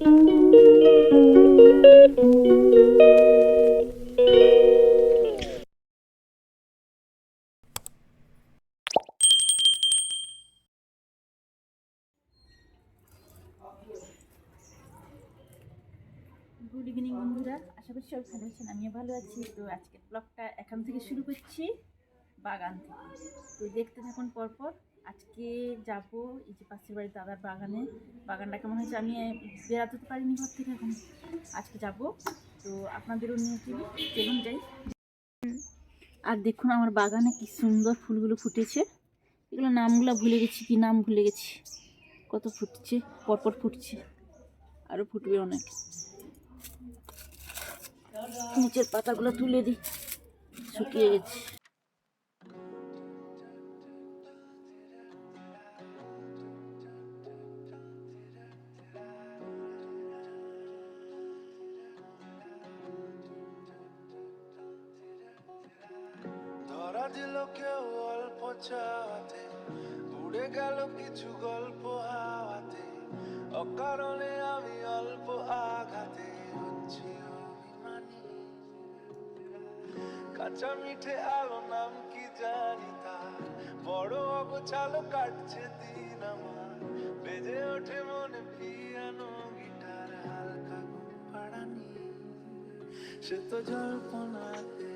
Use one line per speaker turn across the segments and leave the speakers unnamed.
Good evening বন্ধুরা। আশা করছি সবাই ভালো আছেন, আমিও ভালো আছি। তো আজকের ব্লগটা এখান থেকে শুরু করছি বাগান থেকে। তো দেখতে থাকুন পরপর। আজকে যাব এই যে পাশের বাড়ির দাদার বাগানে। বাগানটা কেমন হয়েছে আমি বেড়াতে পারিনি ঘর থেকে এখন। আজকে যাব। তো আপনাদেরও নিয়ে চলুন চলুন যাই। আর দেখুন আমার বাগানে কি সুন্দর ফুলগুলো ফুটেছে। এগুলো নামগুলো ভুলে গেছি কি নাম ভুলে গেছি। কত ফুটছে, পরপর ফুটছে। আরও ফুটবে অনেক। নিচের পাতাগুলো তুলে দিই। শুকিয়ে গেছে।
দিল অল্প চাওয়াতে, উড়ে গেল কিছু গল্প হাওয়াতে। অকারণে আমি অল্প আঘাতে হচ্ছি কাঁচা মিঠে আলো নাম কি জানি তার। বড় অগোছালো কাটছে দিন আমার। বেজে ওঠে মনে পিয়ানো গিটার, হালকা ঘুম সে তো জল্পনাতে,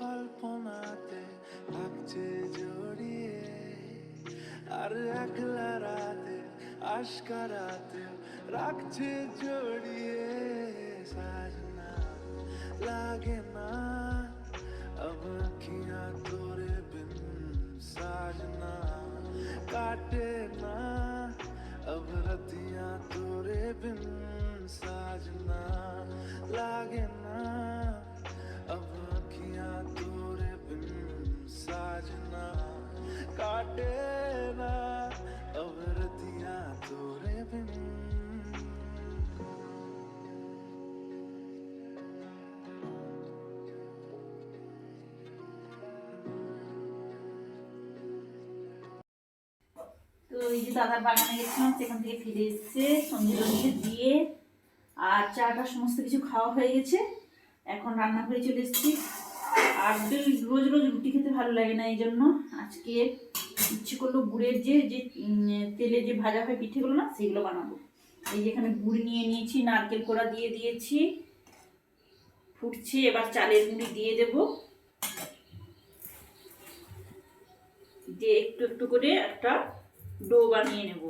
কল্পনাতে থাকছে জড়িয়ে আর একলা রাতে আশকারাতে রাখছে জড়িয়ে সাজনা লাগে না अब अखियां तोरे बिन साजना काटे
এই যে দাদার বাগানে গেছিলাম, সেখান থেকে ফিরে এসেছে, সন্ধে রঞ্জিত দিয়ে, আর চাটা সমস্ত কিছু খাওয়া হয়ে গেছে। এখন রান্নাঘরে চলে এসেছি। আর ওই রোজ রোজ রুটি খেতে ভালো লাগে না এই জন্য আজকে ইচ্ছে করল গুড়ের যে যে তেলে যে ভাজা হয় পিঠেগুলো না, সেগুলো বানাবো। এই যেখানে গুড় নিয়ে নিয়েছি, নারকেল কোড়া দিয়ে দিয়েছি। ফুটছে, এবার চালের গুঁড়ি দিয়ে দেবো। দিয়ে একটু একটু করে একটা ডো বানিয়ে নেব।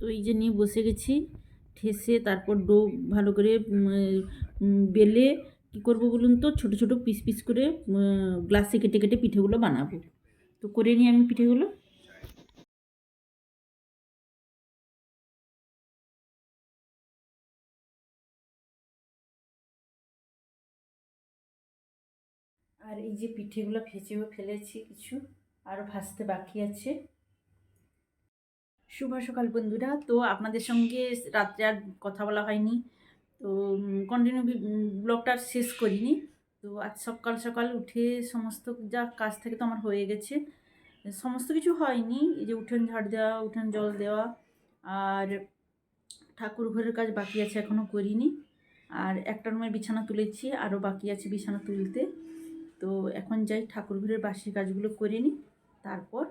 তো এই যে নিয়ে বসে গেছি, ঠেসে তারপর ডো ভালো করে বেলে কী করব বলুন তো, ছোট ছোট পিস পিস করে গ্লাসে কেটে কেটে পিঠেগুলো বানাবো। তো করে নিই আমি পিঠেগুলো। এই যে পিঠেগুলো ভেজেও ফেলেছি কিছু আরও ভাজতে বাকি আছে। শুভ সকাল বন্ধুরা। তো আপনাদের সঙ্গে রাত্রে আর কথা বলা হয়নি। তো কন্টিনিউ ব্লগটা আর শেষ করিনি। তো আজ সকাল সকাল উঠে সমস্ত যা কাজ থেকে তো আমার হয়ে গেছে। সমস্ত কিছু হয়নি। এই যে উঠোন ঝাড় দেওয়া, উঠোন জল দেওয়া, আর ঠাকুর ঘরের কাজ বাকি আছে এখনও করিনি। আর একটা রুমের বিছানা তুলেছি আরও বাকি আছে বিছানা তুলতে। তো এখন যাই ঠাকুর ঘরের বাসি কাজগুলো করে নিই, তারপর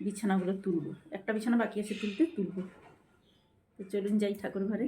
বিছানাগুলো তুলবো। একটা বিছানা বাকি আছে তুলতে তুলবো। তো চলুন যাই ঠাকুর ঘরে।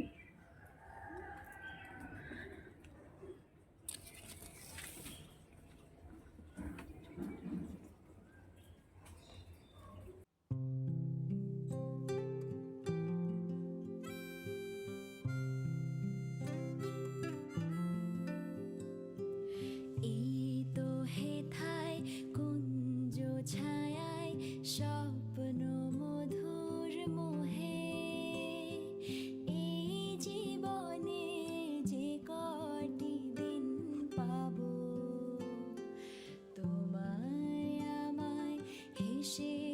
she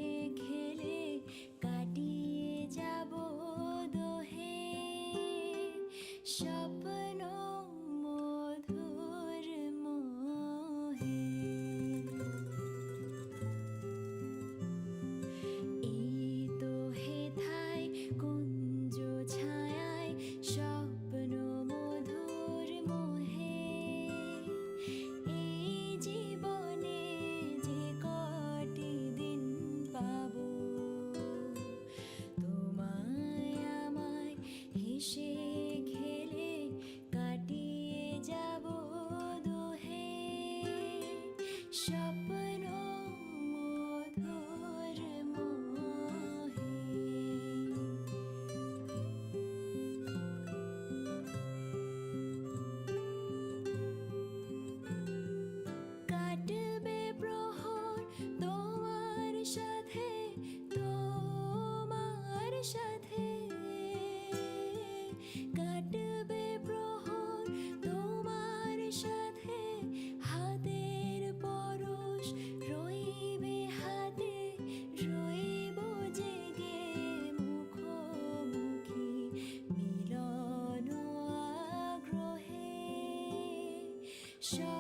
show.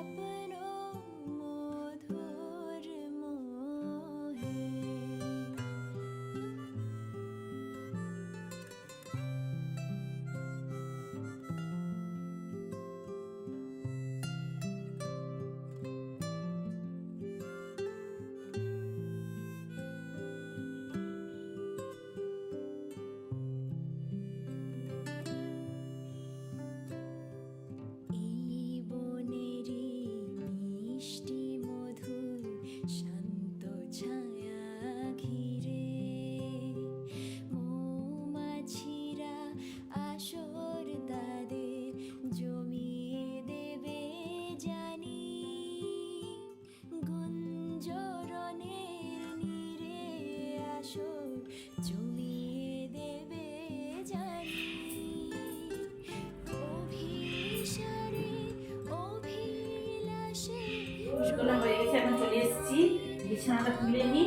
বিছানাটা তুলে নিই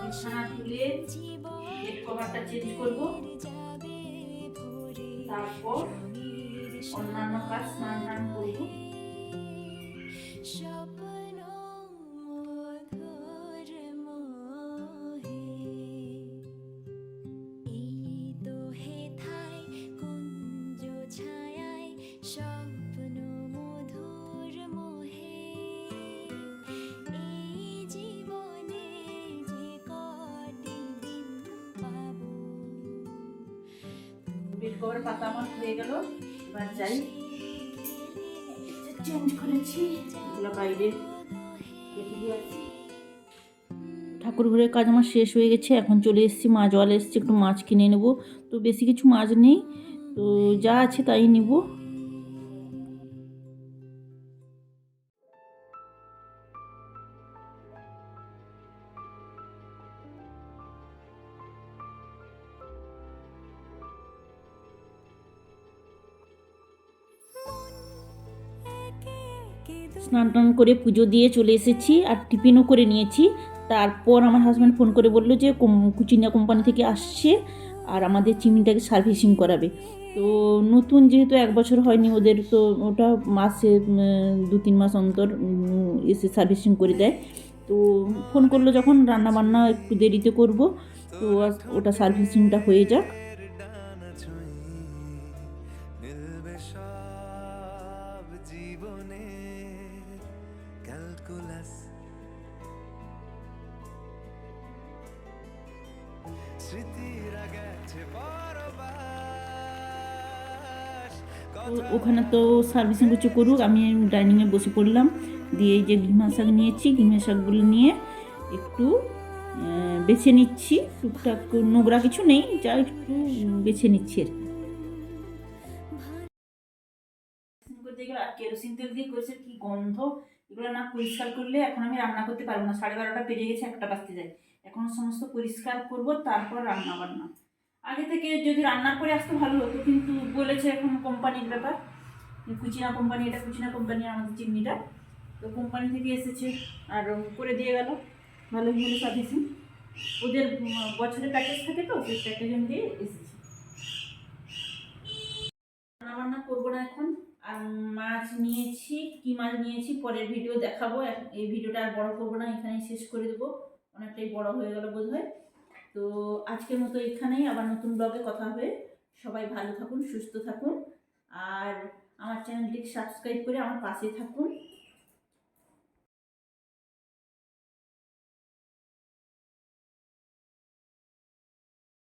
বিছানা তুলে বেড কভারটা চেঞ্জ করব। তারপর অন্যান্য কাজ স্নান টান করব। পাতা আমার হয়ে গেল। এবার যাই। চেঞ্জ করেছি। এগুলো বাইরে। দিয়ে আসি। ঠাকুর ঘরের কাজ আমার শেষ হয়ে গেছে। এখন চলে এসেছি মাছ জল এসেছি, একটু মাছ কিনে নেব। তো বেশি কিছু মাছ নেই। তো যা আছে তাই নিব। স্নান টান করে পুজো দিয়ে চলে এসেছি আর টিফিনও করে নিয়েছি। তারপর আমার হাজব্যান্ড ফোন করে বলল যে, কোম- কুচিনা কোম্পানি থেকে আসছে আর আমাদের চিমনিটাকে সার্ভিসিং করাবে। তো নতুন যেহেতু এক বছর হয়নি ওদের, তো ওটা মাসে দু তিন মাস অন্তর এসে সার্ভিসিং করে দেয়। তো ফোন করল যখন রান্না বান্না একটু দেরিতে করব, তো ওটা সার্ভিসিংটা হয়ে যাক। ওখানে তো সার্ভিসিং কিছু করুক, আমি ডাইনিংয়ে বসে পড়লাম। দিয়ে এই যে ঘিমা শাক নিয়েছি ঘিমা শাকগুলো নিয়ে একটু বেছে নিচ্ছি। টুকটাক নোংরা কিছু নেই, যা একটু বেছে নিচ্ছি আর কি। আর কেরোসিন তেল দিয়ে করেছে, কি গন্ধ। এগুলো না পরিষ্কার করলে এখন আমি রান্না করতে পারব না। সাড়ে বারোটা পেরিয়ে গেছে, একটা বাজতে যায়। এখন সমস্ত পরিষ্কার করব, তারপর রান্না বান্না। আগে থেকে যদি রান্নার পরে আসতে ভালো হতো, কিন্তু বলেছে এখন কোম্পানির ব্যাপার। কুচিনা কোম্পানি, এটা কুচিনা কোম্পানি আমাদের চিমনিটা। তো কোম্পানি থেকে এসেছে আর করে দিয়ে গেল। ভালো হলো সার্ভিসিং ওদের বছরের প্যাকেজ থাকে তো, সেই প্যাকেজ অনুযায়ী এসেছে।
রান্না বান্না করব না এখন। আর মাছ নিয়েছি, কি মাছ নিয়েছি, পরের ভিডিও দেখাবো। এই ভিডিওটা আর বড় করব না, এখানেই শেষ করে দেবো। অনেকটাই বড় হয়ে গেল বোধ হয় তো আজকের মতো এখানেই আবার নতুন ব্লগে কথা হবে। সবাই ভালো থাকুন, সুস্থ থাকুন। আর আমার চ্যানেলটি সাবস্ক্রাইব করে আমার পাশে থাকুন।